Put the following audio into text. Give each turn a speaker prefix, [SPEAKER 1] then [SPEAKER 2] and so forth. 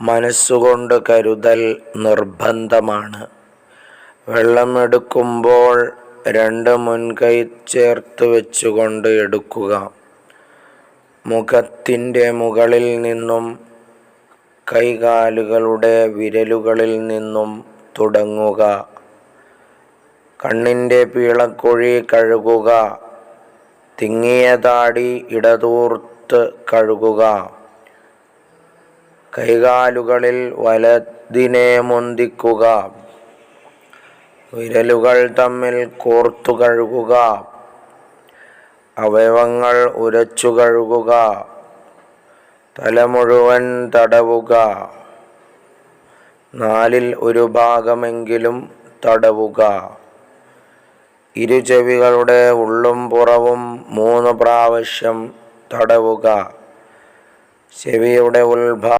[SPEAKER 1] മനസ്സുകൊണ്ട് കരുതൽ നിർബന്ധമാണ്. വെള്ളമെടുക്കുമ്പോൾ രണ്ട് മുൻകൈ ചേർത്ത് വെച്ചുകൊണ്ട് എടുക്കുക. മുഖത്തിന്റെ മുകളിൽ നിന്നും കൈകാലുകളുടെ വിരലുകളിൽ നിന്നും തുടങ്ങുക. കണ്ണിന്റെ പീളക്കുഴി കഴുകുക. തിങ്ങിയ താടി ഇടതൂർത്ത് കഴുകുക. കൈകാലുകളിൽ വലതിനെ മുന്തിക്കുക. വിരലുകൾ തമ്മിൽ കോർത്തു കഴുകുക. അവയവങ്ങൾ ഉരച്ചു കഴുകുക. തല മുഴുവൻ തടവുക. നാലിൽ ഒരു ഭാഗമെങ്കിലും തടവുക. ഇരുചെവികളുടെ ഉള്ളും പുറവും മൂന്ന് പ്രാവശ്യം തടവുക. ചെവിയുടെ ഉൾഭാ